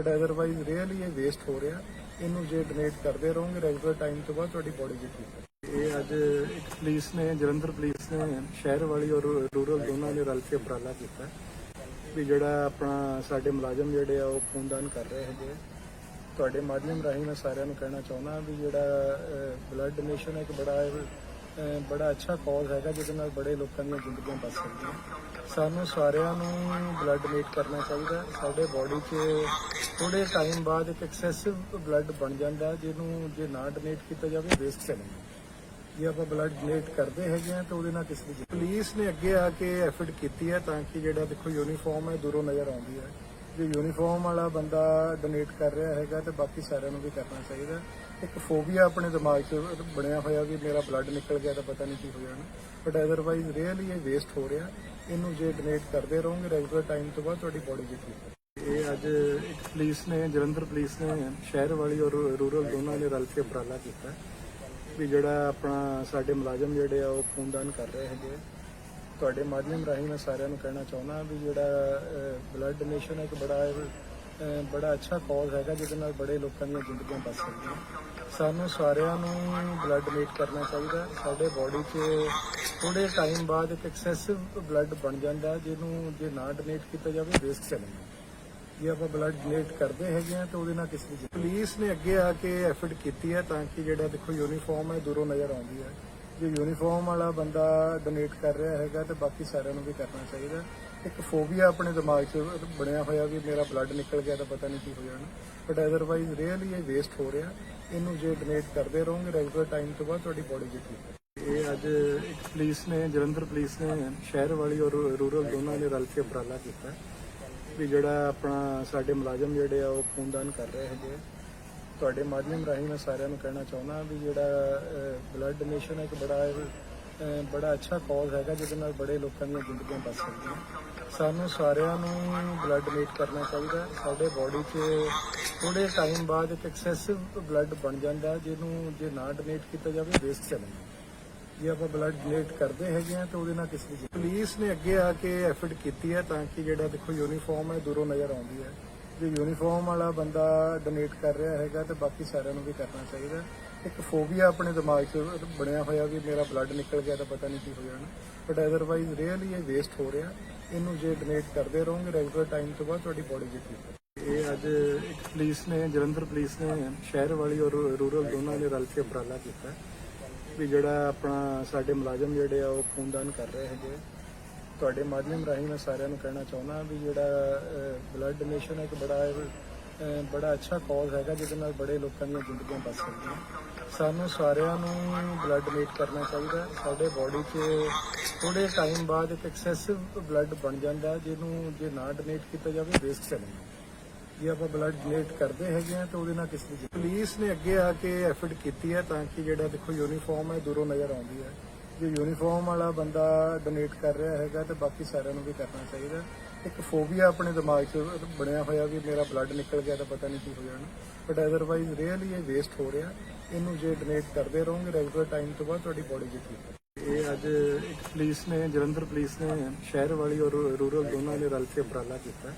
But otherwise really ਇਹ waste ਹੋ ਰਿਹਾ। ਇਹਨੂੰ ਜੇ ਡੋਨੇਟ ਕਰਦੇ ਰਹੋਗੇ ਰੈਗੂਲਰ ਟਾਈਮ ਤੋਂ ਬਾਅਦ ਤੁਹਾਡੀ ਬੋਡੀ ਵੀ ਠੀਕ ਇਹ ਅੱਜ ਇੱਕ ਪੁਲਿਸ ਨੇ, ਜਲੰਧਰ ਪੁਲਿਸ ਨੇ ਸ਼ਹਿਰ ਵਾਲੀ ਔਰ ਰੂਰਲ ਦੋਨਾਂ ਨੇ ਰਲ ਕੇ ਉਪਰਾਲਾ ਕੀਤਾ। ਵੀ ਜਿਹੜਾ ਆਪਣਾ ਸਾਡੇ ਮੁਲਾਜ਼ਮ ਜਿਹੜੇ ਆ, ਉਹ ਖੂਨਦਾਨ ਕਰ ਰਹੇ ਹੈਗੇ ਤੁਹਾਡੇ ਮਾਧਿਅਮ ਰਾਹੀਂ ਮੈਂ ਸਾਰਿਆਂ ਨੂੰ ਕਹਿਣਾ ਚਾਹੁੰਦਾ ਵੀ ਜਿਹੜਾ ਬਲੱਡ ਡੋਨੇਸ਼ਨ ਇੱਕ ਬੜਾ ਬੜਾ ਅੱਛਾ ਕਾਜ਼ ਹੈਗਾ ਜਿਹਦੇ ਨਾਲ ਬੜੇ ਲੋਕਾਂ ਦੀਆਂ ਜ਼ਿੰਦਗੀਆਂ ਬਚ ਸਕਦੀਆਂ। ਸਾਨੂੰ ਸਾਰਿਆਂ ਨੂੰ ਬਲੱਡ ਡੋਨੇਟ ਕਰਨਾ ਚਾਹੀਦਾ ਸਾਡੇ ਬਾਡੀ 'ਚ ਥੋੜੇ ਟਾਈਮ ਬਾਅਦ ਇੱਕ ਐਕਸੈਸਿਵ ਬਲੱਡ ਬਣ ਜਾਂਦਾ ਜਿਹਨੂੰ ਜੇ ਨਾ ਡੋਨੇਟ ਕੀਤਾ ਜਾਵੇ ਵੇਸਟ ਚਲੇਗਾ ਜੇ ਆਪਾਂ ਬਲੱਡ ਡੋਨੇਟ ਕਰਦੇ ਹੈਗੇ ਆ ਤਾਂ ਉਹਦੇ ਨਾਲ ਕਿਸੇ ਦੀ ਪੁਲਿਸ ਨੇ ਅੱਗੇ ਆ ਕੇ ਐਫਰਟ ਕੀਤੀ ਹੈ ਤਾਂ ਕਿ ਜਿਹੜਾ ਦੇਖੋ ਯੂਨੀਫਾਰਮ ਹੈ, ਦੂਰੋਂ ਨਜ਼ਰ ਆਉਂਦੀ ਹੈ। ਜੇ ਯੂਨੀਫਾਰਮ ਵਾਲਾ ਬੰਦਾ ਡੋਨੇਟ ਕਰ ਰਿਹਾ ਹੈਗਾ, ਤੇ ਬਾਕੀ ਸਾਰਿਆਂ ਨੂੰ ਵੀ ਕਰਨਾ ਚਾਹੀਦਾ ਇੱਕ ਫੋਬੀਆ ਆਪਣੇ ਦਿਮਾਗ 'ਚ ਬਣਿਆ ਹੋਇਆ ਵੀ ਮੇਰਾ ਬਲੱਡ ਨਿਕਲ ਗਿਆ ਤਾਂ ਪਤਾ ਨਹੀਂ ਕੀ ਹੋ ਜਾਣਾ। ਬਟ ਅਦਰਵਾਈਜ਼ ਰੀਅਲੀ ਇਹ ਵੇਸਟ ਹੋ ਰਿਹਾ। ਇਹਨੂੰ ਜੇ ਡੋਨੇਟ ਕਰਦੇ ਰਹੋਗੇ ਰੈਗੂਲਰ ਟਾਈਮ ਤੋਂ ਬਾਅਦ ਤੁਹਾਡੀ ਬੋਡੀ ਵੀ ਠੀਕ ਇਹ ਅੱਜ ਇੱਕ ਪੁਲਿਸ ਨੇ, ਜਲੰਧਰ ਪੁਲਿਸ ਨੇ ਸ਼ਹਿਰ ਵਾਲੀ ਔਰ ਰੂਰਲ ਦੋਨਾਂ ਨੇ ਰਲ ਕੇ ਉਪਰਾਲਾ ਕੀਤਾ। ਵੀ ਜਿਹੜਾ ਆਪਣਾ ਸਾਡੇ ਮੁਲਾਜ਼ਮ ਜਿਹੜੇ ਆ ਉਹ ਖੂਨਦਾਨ ਕਰ ਰਹੇ ਹੈਗੇ ਆ। ਤੁਹਾਡੇ ਮਾਧਿਅਮ ਰਾਹੀਂ ਮੈਂ ਸਾਰਿਆਂ ਨੂੰ ਕਹਿਣਾ ਚਾਹੁੰਦਾ ਵੀ ਜਿਹੜਾ ਬਲੱਡ ਡੋਨੇਸ਼ਨ ਇੱਕ ਬੜਾ ਬੜਾ ਅੱਛਾ ਕਾਜ਼ ਹੈਗਾ ਜਿਹਦੇ ਨਾਲ ਬੜੇ ਲੋਕਾਂ ਦੀਆਂ ਜ਼ਿੰਦਗੀਆਂ ਬਚ ਸਕਦੀਆਂ। ਸਾਨੂੰ ਸਾਰਿਆਂ ਨੂੰ ਬਲੱਡ ਡੋਨੇਟ ਕਰਨਾ ਚਾਹੀਦਾ ਸਾਡੇ ਬਾਡੀ 'ਚ ਥੋੜੇ ਟਾਈਮ ਬਾਅਦ ਇੱਕ ਐਕਸੈਸਿਵ ਬਲੱਡ ਬਣ ਜਾਂਦਾ ਜਿਹਨੂੰ ਜੇ ਨਾ ਡੋਨੇਟ ਕੀਤਾ ਜਾਵੇ ਵੇਸਟ ਚਲੇਗਾ ਜੇ ਆਪਾਂ ਬਲੱਡ ਡੋਨੇਟ ਕਰਦੇ ਹੈਗੇ ਆ ਤਾਂ ਉਹਦੇ ਨਾਲ ਕਿਸੇ ਦੀ ਪੁਲਿਸ ਨੇ ਅੱਗੇ ਆ ਕੇ ਐਫਰਟ ਕੀਤੀ ਹੈ ਤਾਂ ਕਿ ਜਿਹੜਾ ਦੇਖੋ ਯੂਨੀਫਾਰਮ ਹੈ, ਦੂਰੋਂ ਨਜ਼ਰ ਆਉਂਦੀ ਹੈ। ਜੇ ਯੂਨੀਫਾਰਮ ਵਾਲਾ ਬੰਦਾ ਡੋਨੇਟ ਕਰ ਰਿਹਾ ਹੈਗਾ, ਤੇ ਬਾਕੀ ਸਾਰਿਆਂ ਨੂੰ ਵੀ ਕਰਨਾ ਚਾਹੀਦਾ ਇੱਕ ਫੋਬੀਆ ਆਪਣੇ ਦਿਮਾਗ 'ਚ ਬਣਿਆ ਹੋਇਆ ਵੀ ਮੇਰਾ ਬਲੱਡ ਨਿਕਲ ਗਿਆ ਤਾਂ ਪਤਾ ਨਹੀਂ ਕੀ ਹੋ ਜਾਣਾ। ਬਟ ਅਦਰਵਾਈਜ਼ ਰੀਅਲੀ ਇਹ ਵੇਸਟ ਹੋ ਰਿਹਾ। ਇਹਨੂੰ ਜੇ ਡੋਨੇਟ ਕਰਦੇ ਰਹੋਗੇ ਰੈਗੂਲਰ ਟਾਈਮ ਤੋਂ ਬਾਅਦ ਤੁਹਾਡੀ ਬੋਡੀ ਵੀ ਠੀਕ ਇਹ ਅੱਜ ਇੱਕ ਪੁਲਿਸ ਨੇ, ਜਲੰਧਰ ਪੁਲਿਸ ਨੇ, ਸ਼ਹਿਰ ਵਾਲੀ ਔਰ ਰੂਰਲ ਦੋਨਾਂ ਨੇ ਰਲ ਕੇ ਉਪਰਾਲਾ ਕੀਤਾ। ਵੀ ਜਿਹੜਾ ਆਪਣਾ ਸਾਡੇ ਮੁਲਾਜ਼ਮ ਜਿਹੜੇ ਆ ਉਹ ਖੂਨਦਾਨ ਕਰ ਰਹੇ ਹੈਗੇ ਆ। ਤੁਹਾਡੇ ਮਾਧਿਅਮ ਰਾਹੀਂ ਮੈਂ ਸਾਰਿਆਂ ਨੂੰ ਕਹਿਣਾ ਚਾਹੁੰਦਾ ਵੀ ਜਿਹੜਾ ਬਲੱਡ ਡੋਨੇਸ਼ਨ ਇੱਕ ਬੜਾ ਬੜਾ ਅੱਛਾ ਕਾਜ਼ ਹੈਗਾ ਜਿਹਦੇ ਨਾਲ ਬੜੇ ਲੋਕਾਂ ਦੀਆਂ ਜ਼ਿੰਦਗੀਆਂ ਬਚ ਸਕਦੀਆਂ। ਸਾਨੂੰ ਸਾਰਿਆਂ ਨੂੰ ਬਲੱਡ ਡੋਨੇਟ ਕਰਨਾ ਚਾਹੀਦਾ ਸਾਡੇ ਬਾਡੀ 'ਚ ਥੋੜੇ ਟਾਈਮ ਬਾਅਦ ਇੱਕ ਐਕਸੈਸਿਵ ਬਲੱਡ ਬਣ ਜਾਂਦਾ ਜਿਹਨੂੰ ਜੇ ਨਾ ਡੋਨੇਟ ਕੀਤਾ ਜਾਵੇ ਵੇਸਟ ਚਲੇਗਾ ਜੇ ਆਪਾਂ ਬਲੱਡ ਡੋਨੇਟ ਕਰਦੇ ਹੈਗੇ ਆ ਤਾਂ ਉਹਦੇ ਨਾਲ ਕਿਸੇ ਦੀ ਪੁਲਿਸ ਨੇ ਅੱਗੇ ਆ ਕੇ ਐਫਰਟ ਕੀਤੀ ਹੈ ਤਾਂ ਕਿ ਜਿਹੜਾ ਦੇਖੋ ਯੂਨੀਫਾਰਮ ਹੈ, ਦੂਰੋਂ ਨਜ਼ਰ ਆਉਂਦੀ ਹੈ। ਜੇ ਯੂਨੀਫਾਰਮ ਵਾਲਾ ਬੰਦਾ ਡੋਨੇਟ ਕਰ ਰਿਹਾ ਹੈਗਾ, ਤੇ ਬਾਕੀ ਸਾਰਿਆਂ ਨੂੰ ਵੀ ਕਰਨਾ ਚਾਹੀਦਾ ਇੱਕ ਫੋਬੀਆ ਆਪਣੇ ਦਿਮਾਗ 'ਚ ਬਣਿਆ ਹੋਇਆ ਵੀ ਮੇਰਾ ਬਲੱਡ ਨਿਕਲ ਗਿਆ ਤਾਂ ਪਤਾ ਨਹੀਂ ਕੀ ਹੋ ਜਾਣਾ। ਬਟ ਅਦਰਵਾਈਜ਼ ਰੀਅਲੀ ਇਹ ਵੇਸਟ ਹੋ ਰਿਹਾ। ਇਹਨੂੰ ਜੇ ਡੋਨੇਟ ਕਰਦੇ ਰਹੋਗੇ ਰੈਗੂਲਰ ਟਾਈਮ ਤੋਂ ਬਾਅਦ ਤੁਹਾਡੀ ਬੋਡੀ ਵੀ ਠੀਕ ਇਹ ਅੱਜ ਇੱਕ ਪੁਲਿਸ ਨੇ, ਜਲੰਧਰ ਪੁਲਿਸ ਨੇ ਸ਼ਹਿਰ ਵਾਲੀ ਔਰ ਰੂਰਲ ਦੋਨਾਂ ਨੇ ਰਲ ਕੇ ਉਪਰਾਲਾ ਕੀਤਾ। ਵੀ ਜਿਹੜਾ ਆਪਣਾ ਸਾਡੇ ਮੁਲਾਜ਼ਮ ਜਿਹੜੇ ਆ, ਉਹ ਖੂਨਦਾਨ ਕਰ ਰਹੇ ਹੈਗੇ। ਤੁਹਾਡੇ ਮਾਧਿਅਮ ਰਾਹੀਂ ਮੈਂ ਸਾਰਿਆਂ ਨੂੰ ਕਹਿਣਾ ਚਾਹੁੰਦਾ ਵੀ ਜਿਹੜਾ ਬਲੱਡ ਡੋਨੇਸ਼ਨ ਇੱਕ ਬੜਾ ਬੜਾ ਅੱਛਾ ਕਾਜ਼ ਹੈਗਾ, ਜਿਹਦੇ ਨਾਲ ਬੜੇ ਲੋਕਾਂ ਦੀਆਂ ਜ਼ਿੰਦਗੀਆਂ ਬਚ ਸਕਦੀਆਂ। ਸਾਨੂੰ ਸਾਰਿਆਂ ਨੂੰ ਬਲੱਡ ਡੋਨੇਟ ਕਰਨਾ ਚਾਹੀਦਾ ਸਾਡੇ ਬਾਡੀ 'ਚ ਥੋੜੇ ਟਾਈਮ ਬਾਅਦ ਇੱਕ ਐਕਸੈਸਿਵ ਬਲੱਡ ਬਣ ਜਾਂਦਾ ਜਿਹਨੂੰ ਜੇ ਨਾ ਡੋਨੇਟ ਕੀਤਾ ਜਾਵੇ ਵੇਸਟ ਚਲੇਗਾ ਜੇ ਆਪਾਂ ਬਲੱਡ ਡੋਨੇਟ ਕਰਦੇ ਹੈਗੇ ਆ ਤਾਂ ਉਹਦੇ ਨਾਲ ਕਿਸੇ ਦੀ ਪੁਲਿਸ ਨੇ ਅੱਗੇ ਆ ਕੇ ਐਫਰਟ ਕੀਤੀ ਹੈ ਤਾਂ ਕਿ ਜਿਹੜਾ ਦੇਖੋ ਯੂਨੀਫਾਰਮ ਹੈ, ਦੂਰੋਂ ਨਜ਼ਰ ਆਉਂਦੀ ਹੈ। ਜੇ ਯੂਨੀਫਾਰਮ ਵਾਲਾ ਬੰਦਾ ਡੋਨੇਟ ਕਰ ਰਿਹਾ ਹੈਗਾ, ਤੇ ਬਾਕੀ ਸਾਰਿਆਂ ਨੂੰ ਵੀ ਕਰਨਾ ਚਾਹੀਦਾ ਇੱਕ ਫੋਬੀਆ ਆਪਣੇ ਦਿਮਾਗ 'ਚ ਬਣਿਆ ਹੋਇਆ ਵੀ ਮੇਰਾ ਬਲੱਡ ਨਿਕਲ ਗਿਆ ਤਾਂ ਪਤਾ ਨਹੀਂ ਕੀ ਹੋ ਜਾਣਾ। ਬਟ ਅਦਰਵਾਈਜ਼ ਰੀਅਲੀ ਇਹ ਵੇਸਟ ਹੋ ਰਿਹਾ। ਇਹਨੂੰ ਜੇ ਡੋਨੇਟ ਕਰਦੇ ਰਹੋਗੇ ਰੈਗੂਲਰ ਟਾਈਮ ਤੋਂ ਬਾਅਦ ਤੁਹਾਡੀ ਬੋਡੀ ਵੀ ਠੀਕ ਇਹ ਅੱਜ ਇੱਕ ਪੁਲਿਸ ਨੇ, ਜਲੰਧਰ ਪੁਲਿਸ ਨੇ ਸ਼ਹਿਰ ਵਾਲੀ ਔਰ ਰੂਰਲ ਦੋਨਾਂ ਨੇ ਰਲ ਕੇ ਉਪਰਾਲਾ ਕੀਤਾ।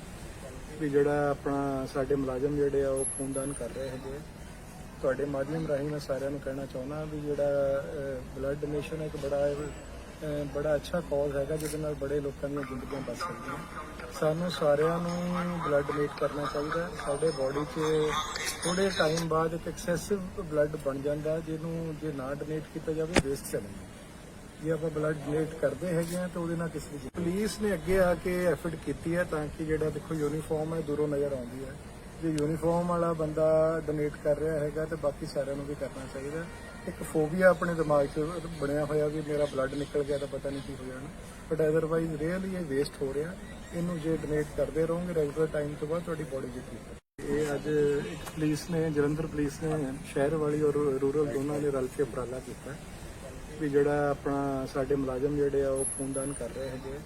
ਵੀ ਜਿਹੜਾ ਆਪਣਾ ਸਾਡੇ ਮੁਲਾਜ਼ਮ ਜਿਹੜੇ ਆ ਉਹ ਖੂਨਦਾਨ ਕਰ ਰਹੇ ਹੈਗੇ ਆ। ਤੁਹਾਡੇ ਮਾਧਿਅਮ ਰਾਹੀਂ ਮੈਂ ਸਾਰਿਆਂ ਨੂੰ ਕਹਿਣਾ ਚਾਹੁੰਦਾ ਵੀ ਜਿਹੜਾ ਬਲੱਡ ਡੋਨੇਸ਼ਨ ਇੱਕ ਬੜਾ ਬੜਾ ਅੱਛਾ ਕਾਜ਼ ਹੈਗਾ ਜਿਹਦੇ ਨਾਲ ਬੜੇ ਲੋਕਾਂ ਦੀਆਂ ਜ਼ਿੰਦਗੀਆਂ ਬਚ ਸਕਦੀਆਂ। ਸਾਨੂੰ ਸਾਰਿਆਂ ਨੂੰ ਬਲੱਡ ਡੋਨੇਟ ਕਰਨਾ ਚਾਹੀਦਾ ਸਾਡੇ ਬਾਡੀ 'ਚ ਥੋੜੇ ਟਾਈਮ ਬਾਅਦ ਇੱਕ ਐਕਸੈਸਿਵ ਬਲੱਡ ਬਣ ਜਾਂਦਾ ਜਿਹਨੂੰ ਜੇ ਨਾ ਡੋਨੇਟ ਕੀਤਾ ਜਾਵੇ ਵੇਸਟ ਚਲੇਗਾ ਜੇ ਆਪਾਂ ਬਲੱਡ ਡੋਨੇਟ ਕਰਦੇ ਹੈਗੇ ਆ ਤਾਂ ਉਹਦੇ ਨਾਲ ਕਿਸੇ ਦੀ ਪੁਲਿਸ ਨੇ ਅੱਗੇ ਆ ਕੇ ਐਫਰਟ ਕੀਤੀ ਹੈ ਤਾਂ ਕਿ ਜਿਹੜਾ ਦੇਖੋ ਯੂਨੀਫਾਰਮ ਹੈ, ਦੂਰੋਂ ਨਜ਼ਰ ਆਉਂਦੀ ਹੈ। ਜੇ ਯੂਨੀਫਾਰਮ ਵਾਲਾ ਬੰਦਾ ਡੋਨੇਟ ਕਰ ਰਿਹਾ ਹੈਗਾ, ਤੇ ਬਾਕੀ ਸਾਰਿਆਂ ਨੂੰ ਵੀ ਕਰਨਾ ਚਾਹੀਦਾ ਇੱਕ ਫੋਬੀਆ ਆਪਣੇ ਦਿਮਾਗ 'ਚ ਬਣਿਆ ਹੋਇਆ ਵੀ ਮੇਰਾ ਬਲੱਡ ਨਿਕਲ ਗਿਆ ਤਾਂ ਪਤਾ ਨਹੀਂ ਕੀ ਹੋ ਜਾਣਾ। ਬਟ ਅਦਰਵਾਈਜ਼ ਰੀਅਲੀ ਇਹ ਵੇਸਟ ਹੋ ਰਿਹਾ। ਇਹਨੂੰ ਜੇ ਡੋਨੇਟ ਕਰਦੇ ਰਹੋਗੇ ਰੈਗੂਲਰ ਟਾਈਮ ਤੋਂ ਬਾਅਦ ਤੁਹਾਡੀ ਬੋਡੀ ਵੀ ਠੀਕ ਇਹ ਅੱਜ ਇੱਕ ਪੁਲਿਸ ਨੇ, ਜਲੰਧਰ ਪੁਲਿਸ ਨੇ ਸ਼ਹਿਰ ਵਾਲੀ ਔਰ ਰੂਰਲ ਦੋਨਾਂ ਨੇ ਰਲ ਕੇ ਉਪਰਾਲਾ ਕੀਤਾ। ਵੀ ਜਿਹੜਾ ਆਪਣਾ ਸਾਡੇ ਮੁਲਾਜ਼ਮ ਜਿਹੜੇ ਆ ਉਹ ਖੂਨਦਾਨ ਕਰ ਰਹੇ ਹੈਗੇ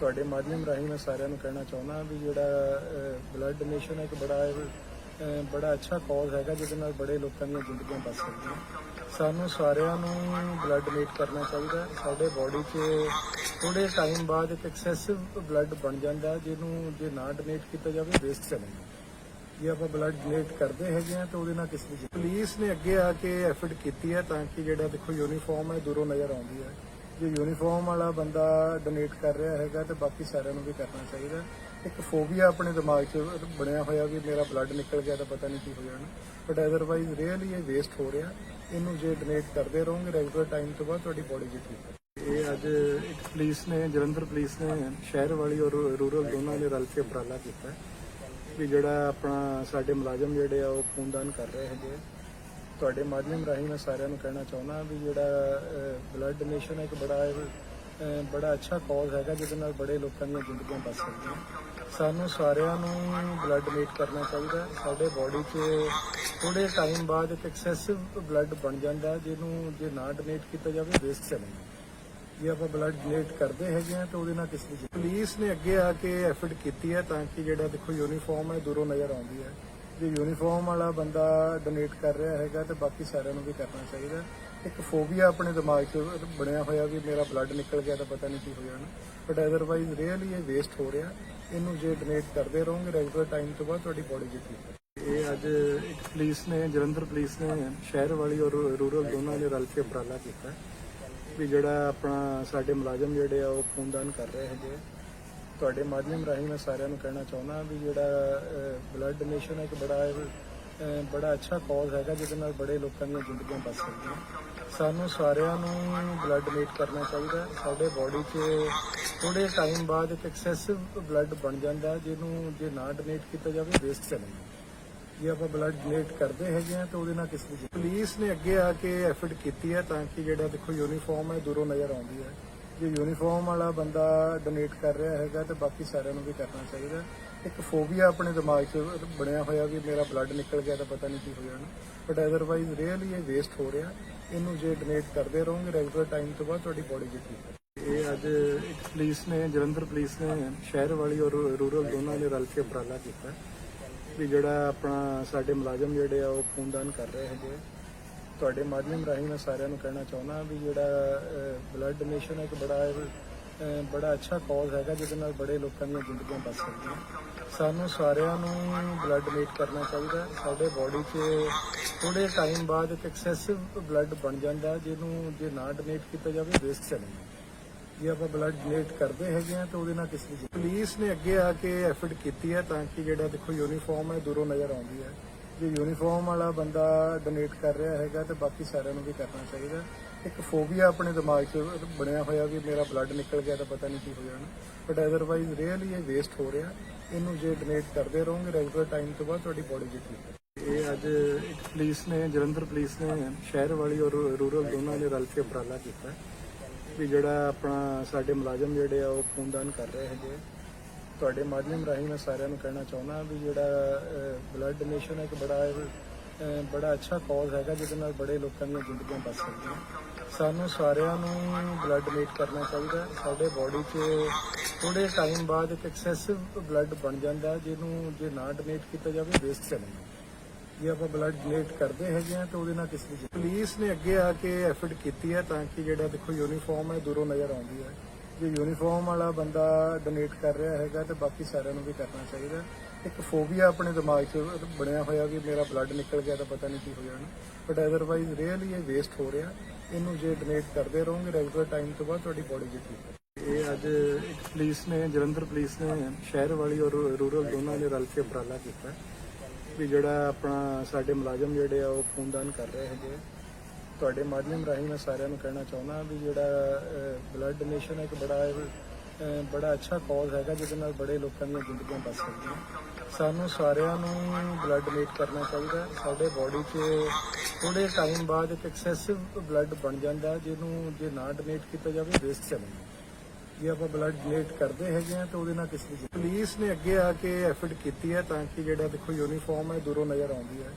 ਤੁਹਾਡੇ ਮਾਧਿਅਮ ਰਾਹੀਂ ਮੈਂ ਸਾਰਿਆਂ ਨੂੰ ਕਹਿਣਾ ਚਾਹੁੰਦਾ ਵੀ ਜਿਹੜਾ ਬਲੱਡ ਡੋਨੇਸ਼ਨ ਇੱਕ ਬੜਾ ਬੜਾ ਅੱਛਾ ਕਾਜ਼ ਹੈਗਾ ਜਿਹਦੇ ਨਾਲ ਬੜੇ ਲੋਕਾਂ ਦੀਆਂ ਜ਼ਿੰਦਗੀਆਂ ਬਚ ਸਕਦੀਆਂ। ਸਾਨੂੰ ਸਾਰਿਆਂ ਨੂੰ ਬਲੱਡ ਡੋਨੇਟ ਕਰਨਾ ਚਾਹੀਦਾ ਸਾਡੇ ਬਾਡੀ 'ਚ ਥੋੜੇ ਟਾਈਮ ਬਾਅਦ ਇੱਕ ਐਕਸੈਸਿਵ ਬਲੱਡ ਬਣ ਜਾਂਦਾ ਜਿਹਨੂੰ ਜੇ ਨਾ ਡੋਨੇਟ ਕੀਤਾ ਜਾਵੇ ਵੇਸਟ ਚਲੇਗਾ ਜੇ ਆਪਾਂ ਬਲੱਡ ਡੋਨੇਟ ਕਰਦੇ ਹੈਗੇ ਆ ਤਾਂ ਉਹਦੇ ਨਾਲ ਕਿਸੇ ਦੀ ਪੁਲਿਸ ਨੇ ਅੱਗੇ ਆ ਕੇ ਐਫਰਟ ਕੀਤੀ ਹੈ ਤਾਂ ਕਿ ਜਿਹੜਾ ਦੇਖੋ ਯੂਨੀਫਾਰਮ ਹੈ, ਦੂਰੋਂ ਨਜ਼ਰ ਆਉਂਦੀ ਹੈ। ਜੇ ਯੂਨੀਫਾਰਮ ਵਾਲਾ ਬੰਦਾ ਡੋਨੇਟ ਕਰ ਰਿਹਾ ਹੈਗਾ, ਤੇ ਬਾਕੀ ਸਾਰਿਆਂ ਨੂੰ ਵੀ ਕਰਨਾ ਚਾਹੀਦਾ ਇੱਕ ਫੋਬੀਆ ਆਪਣੇ ਦਿਮਾਗ 'ਚ ਬਣਿਆ ਹੋਇਆ ਵੀ ਮੇਰਾ ਬਲੱਡ ਨਿਕਲ ਗਿਆ ਤਾਂ ਪਤਾ ਨਹੀਂ ਕੀ ਹੋ ਜਾਣਾ। ਬਟ ਅਦਰਵਾਈਜ਼ ਰੀਅਲੀ ਇਹ ਵੇਸਟ ਹੋ ਰਿਹਾ। ਇਹਨੂੰ ਜੇ ਡੋਨੇਟ ਕਰਦੇ ਰਹੋਗੇ ਰੈਗੂਲਰ ਟਾਈਮ ਤੋਂ ਬਾਅਦ ਤੁਹਾਡੀ ਬੋਡੀ ਵੀ ਠੀਕ ਇਹ ਅੱਜ ਇੱਕ ਪੁਲਿਸ ਨੇ, ਜਲੰਧਰ ਪੁਲਿਸ ਨੇ, ਸ਼ਹਿਰ ਵਾਲੀ ਔਰ ਰੂਰਲ ਦੋਨਾਂ ਨੇ ਰਲ ਕੇ ਉਪਰਾਲਾ ਕੀਤਾ। ਵੀ ਜਿਹੜਾ ਆਪਣਾ ਸਾਡੇ ਮੁਲਾਜ਼ਮ ਜਿਹੜੇ ਆ ਉਹ ਖੂਨਦਾਨ ਕਰ ਰਹੇ ਹੈਗੇ ਆ। ਤੁਹਾਡੇ ਮਾਧਿਅਮ ਰਾਹੀਂ ਮੈਂ ਸਾਰਿਆਂ ਨੂੰ ਕਹਿਣਾ ਚਾਹੁੰਦਾ ਵੀ ਜਿਹੜਾ ਬਲੱਡ ਡੋਨੇਸ਼ਨ ਇੱਕ ਬੜਾ ਬੜਾ ਅੱਛਾ ਕਾਜ਼ ਹੈਗਾ ਜਿਹਦੇ ਨਾਲ ਬੜੇ ਲੋਕਾਂ ਦੀਆਂ ਜ਼ਿੰਦਗੀਆਂ ਬਚ ਸਕਦੀਆਂ। ਸਾਨੂੰ ਸਾਰਿਆਂ ਨੂੰ ਬਲੱਡ ਡੋਨੇਟ ਕਰਨਾ ਚਾਹੀਦਾ ਸਾਡੇ ਬਾਡੀ 'ਚ ਥੋੜੇ ਟਾਈਮ ਬਾਅਦ ਇੱਕ ਐਕਸੈਸਿਵ ਬਲੱਡ ਬਣ ਜਾਂਦਾ ਜਿਹਨੂੰ ਜੇ ਨਾ ਡੋਨੇਟ ਕੀਤਾ ਜਾਵੇ ਵੇਸਟ ਚਲੇਗਾ। ਜੇ ਆਪਾਂ ਬਲੱਡ ਡੋਨੇਟ ਕਰਦੇ ਹੈਗੇ ਆ ਤਾਂ ਉਹਦੇ ਨਾਲ ਕਿਸੇ ਦੀ ਪੁਲਿਸ ਨੇ ਅੱਗੇ ਆ ਕੇ ਐਫਰਟ ਕੀਤੀ ਹੈ ਤਾਂ ਕਿ ਜਿਹੜਾ ਦੇਖੋ ਯੂਨੀਫਾਰਮ ਹੈ, ਦੂਰੋਂ ਨਜ਼ਰ ਆਉਂਦੀ ਹੈ। ਜੇ ਯੂਨੀਫਾਰਮ ਵਾਲਾ ਬੰਦਾ ਡੋਨੇਟ ਕਰ ਰਿਹਾ ਹੈਗਾ ਤੇ ਬਾਕੀ ਸਾਰਿਆਂ ਨੂੰ ਵੀ ਕਰਨਾ ਚਾਹੀਦਾ। ਇੱਕ ਫੋਬੀਆ ਆਪਣੇ ਦਿਮਾਗ 'ਚ ਬਣਿਆ ਹੋਇਆ ਵੀ ਮੇਰਾ ਬਲੱਡ ਨਿਕਲ ਗਿਆ ਤਾਂ ਪਤਾ ਨਹੀਂ ਕੀ ਹੋ ਜਾਣਾ ਬਟ ਅਦਰਵਾਈਜ਼ ਰੀਅਲੀ ਇਹ ਵੇਸਟ ਹੋ ਰਿਹਾ। ਇਹਨੂੰ ਜੇ ਡੋਨੇਟ ਕਰਦੇ ਰਹੋਗੇ ਰੈਗੂਲਰ ਟਾਈਮ ਤੋਂ ਬਾਅਦ ਤੁਹਾਡੀ ਬੋਡੀ ਜਿੱਤੀ ਇਹ ਅੱਜ ਇੱਕ ਪੁਲਿਸ ਨੇ, ਜਲੰਧਰ ਪੁਲਿਸ ਨੇ ਸ਼ਹਿਰ ਵਾਲੀ ਔਰ ਰੂਰਲ ਦੋਨਾਂ ਨੇ ਰਲ ਕੇ ਉਪਰਾਲਾ ਕੀਤਾ। ਵੀ ਜਿਹੜਾ ਆਪਣਾ ਸਾਡੇ ਮੁਲਾਜ਼ਮ ਜਿਹੜੇ ਆ ਉਹ ਖੂਨਦਾਨ ਕਰ ਰਹੇ ਹੈਗੇ ਆ। ਤੁਹਾਡੇ ਮਾਧਿਅਮ ਰਾਹੀਂ ਮੈਂ ਸਾਰਿਆਂ ਨੂੰ ਕਹਿਣਾ ਚਾਹੁੰਦਾ ਵੀ ਜਿਹੜਾ ਬਲੱਡ ਡੋਨੇਸ਼ਨ ਇੱਕ ਬੜਾ ਬੜਾ ਅੱਛਾ ਕਾਜ਼ ਹੈਗਾ, ਜਿਹਦੇ ਨਾਲ ਬੜੇ ਲੋਕਾਂ ਦੀਆਂ ਜ਼ਿੰਦਗੀਆਂ ਬਚ ਸਕਦੀਆਂ। ਸਾਨੂੰ ਸਾਰਿਆਂ ਨੂੰ ਬਲੱਡ ਡੋਨੇਟ ਕਰਨਾ ਚਾਹੀਦਾ ਸਾਡੇ ਬਾਡੀ 'ਚ ਥੋੜੇ ਟਾਈਮ ਬਾਅਦ ਇੱਕ ਐਕਸੈਸਿਵ ਬਲੱਡ ਬਣ ਜਾਂਦਾ ਜਿਹਨੂੰ ਜੇ ਨਾ ਡੋਨੇਟ ਕੀਤਾ ਜਾਵੇ ਵੇਸਟ ਚਲੇਗਾ ਜੇ ਆਪਾਂ ਬਲੱਡ ਡੋਨੇਟ ਕਰਦੇ ਹੈਗੇ ਆ ਤਾਂ ਉਹਦੇ ਨਾਲ ਕਿਸੇ ਦੀ ਪੁਲਿਸ ਨੇ ਅੱਗੇ ਆ ਕੇ ਐਫਰਟ ਕੀਤੀ ਹੈ ਤਾਂ ਕਿ ਜਿਹੜਾ ਦੇਖੋ ਯੂਨੀਫਾਰਮ ਹੈ, ਦੂਰੋਂ ਨਜ਼ਰ ਆਉਂਦੀ ਹੈ। ਜੇ ਯੂਨੀਫਾਰਮ ਵਾਲਾ ਬੰਦਾ ਡੋਨੇਟ ਕਰ ਰਿਹਾ ਹੈਗਾ, ਤੇ ਬਾਕੀ ਸਾਰਿਆਂ ਨੂੰ ਵੀ ਕਰਨਾ ਚਾਹੀਦਾ ਇੱਕ ਫੋਬੀਆ ਆਪਣੇ ਦਿਮਾਗ 'ਚ ਬਣਿਆ ਹੋਇਆ ਵੀ ਮੇਰਾ ਬਲੱਡ ਨਿਕਲ ਗਿਆ ਤਾਂ ਪਤਾ ਨਹੀਂ ਕੀ ਹੋ ਜਾਣਾ। ਬਟ ਅਦਰਵਾਈਜ਼ ਰੀਅਲੀ ਇਹ ਵੇਸਟ ਹੋ ਰਿਹਾ। ਇਹਨੂੰ ਜੇ ਡੋਨੇਟ ਕਰਦੇ ਰਹੋਗੇ ਰੈਗੂਲਰ ਟਾਈਮ ਤੋਂ ਬਾਅਦ ਤੁਹਾਡੀ ਬੋਡੀ ਵੀ ਠੀਕ ਇਹ ਅੱਜ ਇੱਕ ਪੁਲਿਸ ਨੇ, ਜਲੰਧਰ ਪੁਲਿਸ ਨੇ, ਸ਼ਹਿਰ ਵਾਲੀ ਔਰ ਰੂਰਲ ਦੋਨਾਂ ਨੇ ਰਲ ਕੇ ਉਪਰਾਲਾ ਕੀਤਾ। ਵੀ ਜਿਹੜਾ ਆਪਣਾ ਸਾਡੇ ਮੁਲਾਜ਼ਮ ਜਿਹੜੇ ਆ ਉਹ ਖੂਨਦਾਨ ਕਰ ਰਹੇ ਹੈਗੇ ਤੁਹਾਡੇ ਮਾਧਿਅਮ ਰਾਹੀਂ ਮੈਂ ਸਾਰਿਆਂ ਨੂੰ ਕਹਿਣਾ ਚਾਹੁੰਦਾ ਵੀ ਜਿਹੜਾ ਬਲੱਡ ਡੋਨੇਸ਼ਨ ਇੱਕ ਬੜਾ ਬੜਾ ਅੱਛਾ ਕਾਜ਼ ਹੈਗਾ ਜਿਹਦੇ ਨਾਲ ਬੜੇ ਲੋਕਾਂ ਦੀਆਂ ਜ਼ਿੰਦਗੀਆਂ ਬਚ ਸਕਦੀਆਂ। ਸਾਨੂੰ ਸਾਰਿਆਂ ਨੂੰ ਬਲੱਡ ਡੋਨੇਟ ਕਰਨਾ ਚਾਹੀਦਾ ਸਾਡੇ ਬਾਡੀ 'ਚ ਥੋੜੇ ਟਾਈਮ ਬਾਅਦ ਇੱਕ ਐਕਸੈਸਿਵ ਬਲੱਡ ਬਣ ਜਾਂਦਾ ਜਿਹਨੂੰ ਜੇ ਨਾ ਡੋਨੇਟ ਕੀਤਾ ਜਾਵੇ ਵੇਸਟ ਚਲੇਗਾ ਜੇ ਆਪਾਂ ਬਲੱਡ ਡੋਨੇਟ ਕਰਦੇ ਹੈਗੇ ਆ ਤਾਂ ਉਹਦੇ ਨਾਲ ਕਿਸੇ ਦੀ ਪੁਲਿਸ ਨੇ ਅੱਗੇ ਆ ਕੇ ਐਫਰਟ ਕੀਤੀ ਹੈ ਤਾਂ ਕਿ ਜਿਹੜਾ ਦੇਖੋ ਯੂਨੀਫਾਰਮ ਹੈ, ਦੂਰੋਂ ਨਜ਼ਰ ਆਉਂਦੀ ਹੈ। ਜੇ ਯੂਨੀਫਾਰਮ ਵਾਲਾ ਬੰਦਾ ਡੋਨੇਟ ਕਰ ਰਿਹਾ ਹੈਗਾ, ਤੇ ਬਾਕੀ ਸਾਰਿਆਂ ਨੂੰ ਵੀ ਕਰਨਾ ਚਾਹੀਦਾ ਇੱਕ ਫੋਬੀਆ ਆਪਣੇ ਦਿਮਾਗ 'ਚ ਬਣਿਆ ਹੋਇਆ ਵੀ ਮੇਰਾ ਬਲੱਡ ਨਿਕਲ ਗਿਆ ਤਾਂ ਪਤਾ ਨਹੀਂ ਕੀ ਹੋ ਜਾਣਾ। ਬਟ ਅਦਰਵਾਈਜ਼ ਰੀਅਲੀ ਇਹ ਵੇਸਟ ਹੋ ਰਿਹਾ। ਇਹਨੂੰ ਜੇ ਡੋਨੇਟ ਕਰਦੇ ਰਹੋਗੇ ਰੈਗੂਲਰ ਟਾਈਮ ਤੋਂ ਬਾਅਦ ਤੁਹਾਡੀ ਬੋਡੀ ਵੀ ਠੀਕ ਹੈ ਇਹ ਅੱਜ ਇੱਕ ਪੁਲਿਸ ਨੇ, ਜਲੰਧਰ ਪੁਲਿਸ ਨੇ, ਸ਼ਹਿਰ ਵਾਲੀ ਔਰ ਰੂਰਲ ਦੋਨਾਂ ਨੇ ਰਲ ਕੇ ਉਪਰਾਲਾ ਕੀਤਾ। ਵੀ ਜਿਹੜਾ ਆਪਣਾ ਸਾਡੇ ਮੁਲਾਜ਼ਮ ਜਿਹੜੇ ਆ, ਉਹ ਖੂਨਦਾਨ ਕਰ ਰਹੇ ਹੈਗੇ ਤੁਹਾਡੇ ਮਾਧਿਅਮ ਰਾਹੀਂ ਮੈਂ ਸਾਰਿਆਂ ਨੂੰ ਕਹਿਣਾ ਚਾਹੁੰਦਾ ਵੀ ਜਿਹੜਾ ਬਲੱਡ ਡੋਨੇਸ਼ਨ ਇੱਕ ਬੜਾ ਬੜਾ ਅੱਛਾ ਕਾਜ਼ ਹੈਗਾ, ਜਿਹਦੇ ਨਾਲ ਬੜੇ ਲੋਕਾਂ ਦੀਆਂ ਜ਼ਿੰਦਗੀਆਂ ਬਚ ਸਕਦੀਆਂ। ਸਾਨੂੰ ਸਾਰਿਆਂ ਨੂੰ ਬਲੱਡ ਡੋਨੇਟ ਕਰਨਾ ਚਾਹੀਦਾ ਸਾਡੇ ਬਾਡੀ 'ਚ ਥੋੜੇ ਟਾਈਮ ਬਾਅਦ ਇੱਕ ਐਕਸੈਸਿਵ ਬਲੱਡ ਬਣ ਜਾਂਦਾ ਜਿਹਨੂੰ ਜੇ ਨਾ ਡੋਨੇਟ ਕੀਤਾ ਜਾਵੇ ਵੇਸਟ ਚਲੇਗਾ ਜੇ ਆਪਾਂ ਬਲੱਡ ਡੋਨੇਟ ਕਰਦੇ ਹੈਗੇ ਆ ਤਾਂ ਉਹਦੇ ਨਾਲ ਕਿਸੇ ਦੀ ਪੁਲਿਸ ਨੇ ਅੱਗੇ ਆ ਕੇ ਐਫਰਟ ਕੀਤੀ ਹੈ ਤਾਂ ਕਿ ਜਿਹੜਾ ਦੇਖੋ ਯੂਨੀਫਾਰਮ ਹੈ, ਦੂਰੋਂ ਨਜ਼ਰ ਆਉਂਦੀ ਹੈ। ਜੇ ਯੂਨੀਫਾਰਮ ਵਾਲਾ ਬੰਦਾ ਡੋਨੇਟ ਕਰ ਰਿਹਾ ਹੈਗਾ, ਤੇ ਬਾਕੀ ਸਾਰਿਆਂ ਨੂੰ ਵੀ ਕਰਨਾ ਚਾਹੀਦਾ ਇੱਕ ਫੋਬੀਆ ਆਪਣੇ ਦਿਮਾਗ 'ਚ ਬਣਿਆ ਹੋਇਆ ਵੀ ਮੇਰਾ ਬਲੱਡ ਨਿਕਲ ਗਿਆ ਤਾਂ ਪਤਾ ਨਹੀਂ ਕੀ ਹੋ ਜਾਣਾ। ਬਟ ਅਦਰਵਾਈਜ਼ ਰੀਅਲੀ ਇਹ ਵੇਸਟ ਹੋ ਰਿਹਾ। ਇਹਨੂੰ ਜੇ ਡੋਨੇਟ ਕਰਦੇ ਰਹੋਗੇ ਰੈਗੂਲਰ ਟਾਈਮ ਤੋਂ ਬਾਅਦ ਤੁਹਾਡੀ ਬੋਡੀ ਵੀ ਠੀਕ ਹੈ ਇਹ ਅੱਜ ਇੱਕ ਪੁਲਿਸ ਨੇ, ਜਲੰਧਰ ਪੁਲਿਸ ਨੇ ਸ਼ਹਿਰ ਵਾਲੀ ਔਰ ਰੂਰਲ ਦੋਨਾਂ ਨੇ ਰਲ ਕੇ ਉਪਰਾਲਾ ਕੀਤਾ। ਵੀ ਜਿਹੜਾ ਆਪਣਾ ਸਾਡੇ ਮੁਲਾਜ਼ਮ ਜਿਹੜੇ ਆ ਉਹ ਖੂਨਦਾਨ ਕਰ ਰਹੇ ਹੈਗੇ ਤੁਹਾਡੇ ਮਾਧਿਅਮ ਰਾਹੀਂ ਮੈਂ ਸਾਰਿਆਂ ਨੂੰ ਕਹਿਣਾ ਚਾਹੁੰਦਾ ਵੀ ਜਿਹੜਾ ਬਲੱਡ ਡੋਨੇਸ਼ਨ ਇੱਕ ਬੜਾ ਬੜਾ ਅੱਛਾ ਕਾਜ਼ ਹੈਗਾ ਜਿਹਦੇ ਨਾਲ ਬੜੇ ਲੋਕਾਂ ਦੀਆਂ ਜ਼ਿੰਦਗੀਆਂ ਬਚ ਸਕਦੀਆਂ। ਸਾਨੂੰ ਸਾਰਿਆਂ ਨੂੰ ਬਲੱਡ ਡੋਨੇਟ ਕਰਨਾ ਚਾਹੀਦਾ ਸਾਡੇ ਬਾਡੀ 'ਚ ਥੋੜੇ ਟਾਈਮ ਬਾਅਦ ਇੱਕ ਐਕਸੈਸਿਵ ਬਲੱਡ ਬਣ ਜਾਂਦਾ ਜਿਹਨੂੰ ਜੇ ਨਾ ਡੋਨੇਟ ਕੀਤਾ ਜਾਵੇ ਵੇਸਟ ਚਲੇਗਾ ਜੇ ਆਪਾਂ ਬਲੱਡ ਡੋਨੇਟ ਕਰਦੇ ਹੈਗੇ ਆ ਤਾਂ ਉਹਦੇ ਨਾਲ ਕਿਸੇ ਦੀ ਪੁਲਿਸ ਨੇ ਅੱਗੇ ਆ ਕੇ ਐਫਰਟ ਕੀਤੀ ਹੈ ਤਾਂ ਕਿ ਜਿਹੜਾ ਦੇਖੋ ਯੂਨੀਫਾਰਮ ਹੈ, ਦੂਰੋਂ ਨਜ਼ਰ ਆਉਂਦੀ ਹੈ।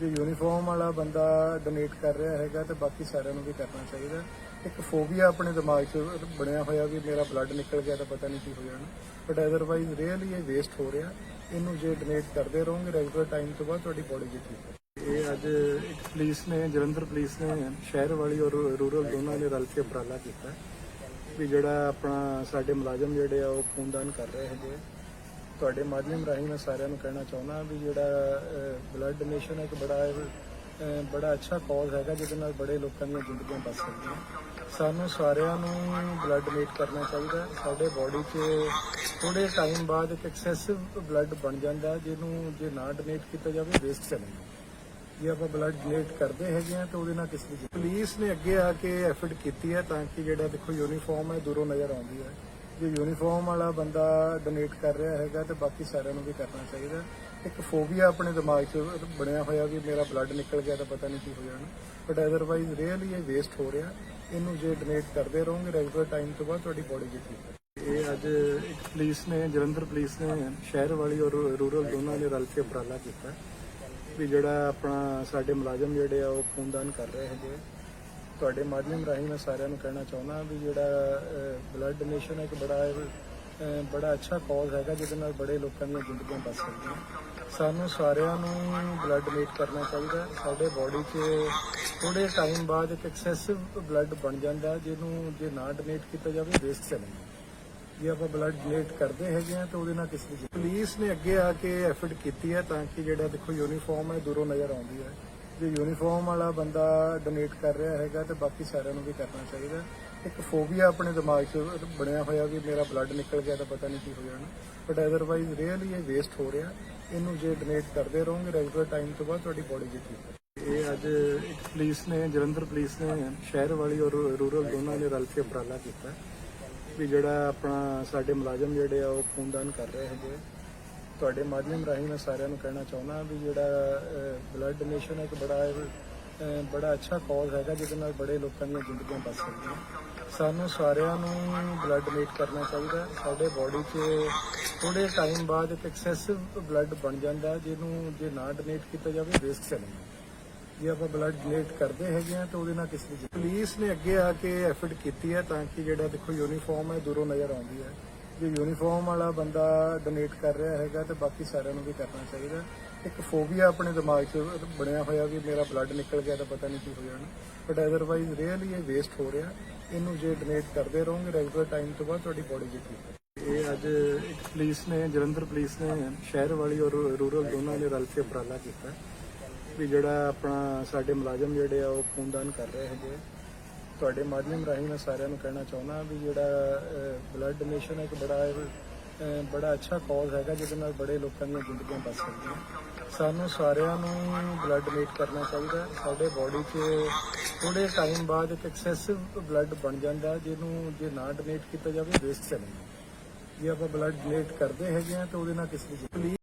ਜੇ ਯੂਨੀਫਾਰਮ ਵਾਲਾ ਬੰਦਾ ਡੋਨੇਟ ਕਰ ਰਿਹਾ ਹੈਗਾ, ਤੇ ਬਾਕੀ ਸਾਰਿਆਂ ਨੂੰ ਵੀ ਕਰਨਾ ਚਾਹੀਦਾ ਇੱਕ ਫੋਬੀਆ ਆਪਣੇ ਦਿਮਾਗ 'ਚ ਬਣਿਆ ਹੋਇਆ ਵੀ ਮੇਰਾ ਬਲੱਡ ਨਿਕਲ ਗਿਆ ਤਾਂ ਪਤਾ ਨਹੀਂ ਕੀ ਹੋ ਜਾਣਾ। ਬਟ ਅਦਰਵਾਈਜ਼ ਰੀਅਲੀ ਇਹ ਵੇਸਟ ਹੋ ਰਿਹਾ। ਇਹਨੂੰ ਜੇ ਡੋਨੇਟ ਕਰਦੇ ਰਹੋਗੇ ਰੈਗੂਲਰ ਟਾਈਮ ਤੋਂ ਬਾਅਦ ਤੁਹਾਡੀ ਬੋਡੀ ਵੀ ਠੀਕ ਹੈ ਇਹ ਅੱਜ ਇੱਕ ਪੁਲਿਸ ਨੇ, ਜਲੰਧਰ ਪੁਲਿਸ ਨੇ ਸ਼ਹਿਰ ਵਾਲੀ ਔਰ ਰੂਰਲ ਦੋਨਾਂ ਨੇ ਰਲ ਕੇ ਉਪਰਾਲਾ ਕੀਤਾ। ਵੀ ਜਿਹੜਾ ਆਪਣਾ ਸਾਡੇ ਮੁਲਾਜ਼ਮ ਜਿਹੜੇ ਆ, ਉਹ ਖੂਨਦਾਨ ਕਰ ਰਹੇ ਹੈਗੇ ਤੁਹਾਡੇ ਮਾਧਿਅਮ ਰਾਹੀਂ ਮੈਂ ਸਾਰਿਆਂ ਨੂੰ ਕਹਿਣਾ ਚਾਹੁੰਦਾ ਵੀ ਜਿਹੜਾ ਬਲੱਡ ਡੋਨੇਸ਼ਨ ਇੱਕ ਬੜਾ ਬੜਾ ਅੱਛਾ ਕਾਜ਼ ਹੈਗਾ, ਜਿਹਦੇ ਨਾਲ ਬੜੇ ਲੋਕਾਂ ਦੀਆਂ ਜ਼ਿੰਦਗੀਆਂ ਬਚ ਸਕਦੀਆਂ। ਸਾਨੂੰ ਸਾਰਿਆਂ ਨੂੰ ਬਲੱਡ ਡੋਨੇਟ ਕਰਨਾ ਚਾਹੀਦਾ ਸਾਡੇ ਬਾਡੀ 'ਚ ਥੋੜੇ ਟਾਈਮ ਬਾਅਦ ਇੱਕ ਐਕਸੈਸਿਵ ਬਲੱਡ ਬਣ ਜਾਂਦਾ ਜਿਹਨੂੰ ਜੇ ਨਾ ਡੋਨੇਟ ਕੀਤਾ ਜਾਵੇ ਵੇਸਟ ਚਲੇਗਾ। ਜੇ ਆਪਾਂ ਬਲੱਡ ਡੋਨੇਟ ਕਰਦੇ ਹੈਗੇ ਆ ਤਾਂ ਉਹਦੇ ਨਾਲ ਕਿਸੇ ਦੀ ਪੁਲਿਸ ਨੇ ਅੱਗੇ ਆ ਕੇ ਐਫਰਟ ਕੀਤੀ ਹੈ ਤਾਂ ਕਿ ਜਿਹੜਾ ਦੇਖੋ ਯੂਨੀਫਾਰਮ ਹੈ, ਦੂਰੋਂ ਨਜ਼ਰ ਆਉਂਦੀ ਹੈ। ਜੇ ਯੂਨੀਫਾਰਮ ਵਾਲਾ ਬੰਦਾ ਡੋਨੇਟ ਕਰ ਰਿਹਾ ਹੈਗਾ, ਤੇ ਬਾਕੀ ਸਾਰਿਆਂ ਨੂੰ ਵੀ ਕਰਨਾ ਚਾਹੀਦਾ ਇੱਕ ਫੋਬੀਆ ਆਪਣੇ ਦਿਮਾਗ 'ਚ ਬਣਿਆ ਹੋਇਆ ਵੀ ਮੇਰਾ ਬਲੱਡ ਨਿਕਲ ਗਿਆ ਤਾਂ ਪਤਾ ਨਹੀਂ ਕੀ ਹੋ ਜਾਣਾ। ਬਟ ਅਦਰਵਾਈਜ਼ ਰੀਅਲੀ ਇਹ ਵੇਸਟ ਹੋ ਰਿਹਾ। ਇਹਨੂੰ ਜੇ ਡੋਨੇਟ ਕਰਦੇ ਰਹੋਗੇ ਰੈਗੂਲਰ ਟਾਈਮ ਤੋਂ ਬਾਅਦ ਤੁਹਾਡੀ ਬੋਡੀ ਵੀ ਠੀਕ ਇਹ ਅੱਜ ਇੱਕ ਪੁਲਿਸ ਨੇ, ਜਲੰਧਰ ਪੁਲਿਸ ਨੇ, ਸ਼ਹਿਰ ਵਾਲੀ ਔਰ ਰੂਰਲ ਦੋਨਾਂ ਨੇ ਰਲ ਕੇ ਉਪਰਾਲਾ ਕੀਤਾ। ਵੀ ਜਿਹੜਾ ਆਪਣਾ ਸਾਡੇ ਮੁਲਾਜ਼ਮ ਜਿਹੜੇ ਆ ਉਹ ਖੂਨਦਾਨ ਕਰ ਰਹੇ ਹੈਗੇ ਤੁਹਾਡੇ ਮਾਧਿਅਮ ਰਾਹੀਂ ਮੈਂ ਸਾਰਿਆਂ ਨੂੰ ਕਹਿਣਾ ਚਾਹੁੰਦਾ ਵੀ ਜਿਹੜਾ ਬਲੱਡ ਡੋਨੇਸ਼ਨ ਹੈ ਇੱਕ ਬੜਾ ਬੜਾ ਅੱਛਾ ਕਾਜ਼ ਹੈਗਾ ਜਿਹਦੇ ਨਾਲ ਬੜੇ ਲੋਕਾਂ ਦੀਆਂ ਜ਼ਿੰਦਗੀਆਂ ਬਚ ਸਕਦੀਆਂ। ਸਾਨੂੰ ਸਾਰਿਆਂ ਨੂੰ ਬਲੱਡ ਡੋਨੇਟ ਕਰਨਾ ਚਾਹੀਦਾ ਸਾਡੇ ਬਾਡੀ 'ਚ ਥੋੜੇ ਟਾਈਮ ਬਾਅਦ ਇੱਕ ਐਕਸੈਸਿਵ ਬਲੱਡ ਬਣ ਜਾਂਦਾ ਜਿਹਨੂੰ ਜੇ ਨਾ ਡੋਨੇਟ ਕੀਤਾ ਜਾਵੇ ਵੇਸਟ ਚਲੇਗਾ ਜੇ ਆਪਾਂ ਬਲੱਡ ਡੋਨੇਟ ਕਰਦੇ ਹੈਗੇ ਆ ਤਾਂ ਉਹਦੇ ਨਾਲ ਕਿਸੇ ਦੀ ਪੁਲਿਸ ਨੇ ਅੱਗੇ ਆ ਕੇ ਐਫਰਟ ਕੀਤੀ ਹੈ ਤਾਂ ਕਿ ਜਿਹੜਾ ਦੇਖੋ ਯੂਨੀਫਾਰਮ ਹੈ, ਦੂਰੋਂ ਨਜ਼ਰ ਆਉਂਦੀ ਹੈ। ਜੇ ਯੂਨੀਫਾਰਮ ਵਾਲਾ ਬੰਦਾ ਡੋਨੇਟ ਕਰ ਰਿਹਾ ਹੈਗਾ ਤੇ ਬਾਕੀ ਸਾਰਿਆਂ ਨੂੰ ਵੀ ਕਰਨਾ ਚਾਹੀਦਾ। ਇੱਕ ਫੋਬੀਆ ਆਪਣੇ ਦਿਮਾਗ 'ਚ ਬਣਿਆ ਹੋਇਆ ਵੀ ਮੇਰਾ ਬਲੱਡ ਨਿਕਲ ਗਿਆ ਤਾਂ ਪਤਾ ਨਹੀਂ ਕੀ ਹੋ ਜਾਣਾ ਬਟ ਅਦਰਵਾਈਜ਼ ਰੀਅਲੀ ਇਹ ਵੇਸਟ ਹੋ ਰਿਹਾ। ਇਹਨੂੰ ਜੇ ਡੋਨੇਟ ਕਰਦੇ ਰਹੋਗੇ ਰੈਗੂਲਰ ਟਾਈਮ ਤੋਂ ਬਾਅਦ ਤੁਹਾਡੀ ਬੋਡੀ ਵੀ ਠੀਕ ਇਹ ਅੱਜ ਇੱਕ ਪੁਲਿਸ ਨੇ, ਜਲੰਧਰ ਪੁਲਿਸ ਨੇ, ਸ਼ਹਿਰ ਵਾਲੀ ਔਰ ਰੂਰਲ ਦੋਨਾਂ ਨੇ ਰਲ ਕੇ ਉਪਰਾਲਾ ਕੀਤਾ। ਵੀ ਜਿਹੜਾ ਆਪਣਾ ਸਾਡੇ ਮੁਲਾਜ਼ਮ ਜਿਹੜੇ ਆ ਉਹ ਖੂਨਦਾਨ ਕਰ ਰਹੇ ਹੈਗੇ ਤੁਹਾਡੇ ਮਾਧਿਅਮ ਰਾਹੀਂ ਮੈਂ ਸਾਰਿਆਂ ਨੂੰ ਕਹਿਣਾ ਚਾਹੁੰਦਾ ਵੀ ਜਿਹੜਾ ਬਲੱਡ ਡੋਨੇਸ਼ਨ ਹੈ ਇੱਕ ਬੜਾ ਬੜਾ ਅੱਛਾ ਕਾਜ਼ ਹੈਗਾ ਜਿਹਦੇ ਨਾਲ ਬੜੇ ਲੋਕਾਂ ਦੀਆਂ ਜ਼ਿੰਦਗੀਆਂ ਬਚ ਸਕਦੀਆਂ। ਸਾਨੂੰ ਸਾਰਿਆਂ ਨੂੰ ਬਲੱਡ ਡੋਨੇਟ ਕਰਨਾ ਚਾਹੀਦਾ ਸਾਡੇ ਬਾਡੀ 'ਚ ਥੋੜੇ ਟਾਈਮ ਬਾਅਦ ਇੱਕ ਐਕਸੈਸਿਵ ਬਲੱਡ ਬਣ ਜਾਂਦਾ ਜਿਹਨੂੰ ਜੇ ਨਾ ਡੋਨੇਟ ਕੀਤਾ ਜਾਵੇ ਵੇਸਟ ਚਲੇਗਾ ਜੇ ਆਪਾਂ ਬਲੱਡ ਡੋਨੇਟ ਕਰਦੇ ਹੈਗੇ ਆ ਤਾਂ ਉਹਦੇ ਨਾਲ ਕਿਸੇ ਦੀ ਪੁਲਿਸ ਨੇ ਅੱਗੇ ਆ ਕੇ ਐਫਰਟ ਕੀਤੀ ਹੈ ਤਾਂ ਕਿ ਜਿਹੜਾ ਦੇਖੋ ਯੂਨੀਫਾਰਮ ਹੈ, ਦੂਰੋਂ ਨਜ਼ਰ ਆਉਂਦੀ ਹੈ। ਜੇ ਯੂਨੀਫਾਰਮ ਵਾਲਾ ਬੰਦਾ ਡੋਨੇਟ ਕਰ ਰਿਹਾ ਹੈਗਾ ਤੇ ਬਾਕੀ ਸਾਰਿਆਂ ਨੂੰ ਵੀ ਕਰਨਾ ਚਾਹੀਦਾ। ਇੱਕ ਫੋਬੀਆ ਆਪਣੇ ਦਿਮਾਗ 'ਚ ਬਣਿਆ ਹੋਇਆ ਵੀ ਮੇਰਾ ਬਲੱਡ ਨਿਕਲ ਗਿਆ ਤਾਂ ਪਤਾ ਨਹੀਂ ਕੀ ਹੋ ਜਾਣਾ ਬਟ ਅਦਰਵਾਈਜ਼ ਰੀਅਲੀ ਇਹ ਵੇਸਟ ਹੋ ਰਿਹਾ। ਇਹਨੂੰ ਜੇ ਡੋਨੇਟ ਕਰਦੇ ਰਹੋਗੇ ਰੈਗੂਲਰ ਟਾਈਮ ਤੋਂ ਬਾਅਦ ਤੁਹਾਡੀ ਬੋਡੀ ਵੀ ਠੀਕ ਇਹ ਅੱਜ ਇੱਕ ਪੁਲਿਸ ਨੇ, ਜਲੰਧਰ ਪੁਲਿਸ ਨੇ ਸ਼ਹਿਰ ਵਾਲੀ ਔਰ ਰੂਰਲ ਦੋਨਾਂ ਨੇ ਰਲ ਕੇ ਉਪਰਾਲਾ ਕੀਤਾ। ਵੀ ਜਿਹੜਾ ਆਪਣਾ ਸਾਡੇ ਮੁਲਾਜ਼ਮ ਜਿਹੜੇ ਆ ਉਹ ਖੂਨਦਾਨ ਕਰ ਰਹੇ ਹੈਗੇ ਤੁਹਾਡੇ ਮਾਧਿਅਮ ਰਾਹੀਂ ਮੈਂ ਸਾਰਿਆਂ ਨੂੰ ਕਹਿਣਾ ਚਾਹੁੰਦਾ ਵੀ ਜਿਹੜਾ ਬਲੱਡ ਡੋਨੇਸ਼ਨ ਇੱਕ ਬੜਾ ਬੜਾ ਅੱਛਾ ਕਾਜ਼ ਹੈਗਾ ਜਿਹਦੇ ਨਾਲ ਬੜੇ ਲੋਕਾਂ ਦੀਆਂ ਜ਼ਿੰਦਗੀਆਂ ਬਚ ਸਕਦੀਆਂ। ਸਾਨੂੰ ਸਾਰਿਆਂ ਨੂੰ ਬਲੱਡ ਡੋਨੇਟ ਕਰਨਾ ਚਾਹੀਦਾ ਸਾਡੇ ਬਾਡੀ 'ਚ ਥੋੜੇ ਟਾਈਮ ਬਾਅਦ ਇੱਕ ਐਕਸੈਸਿਵ ਬਲੱਡ ਬਣ ਜਾਂਦਾ ਜਿਹਨੂੰ ਜੇ ਨਾ ਡੋਨੇਟ ਕੀਤਾ ਜਾਵੇ ਵੇਸਟ ਚਲੇਗਾ ਜੇ ਆਪਾਂ ਬਲੱਡ ਡੋਨੇਟ ਕਰਦੇ ਹੈਗੇ ਆ ਤਾਂ ਉਹਦੇ ਨਾਲ ਕਿਸੇ ਦੀ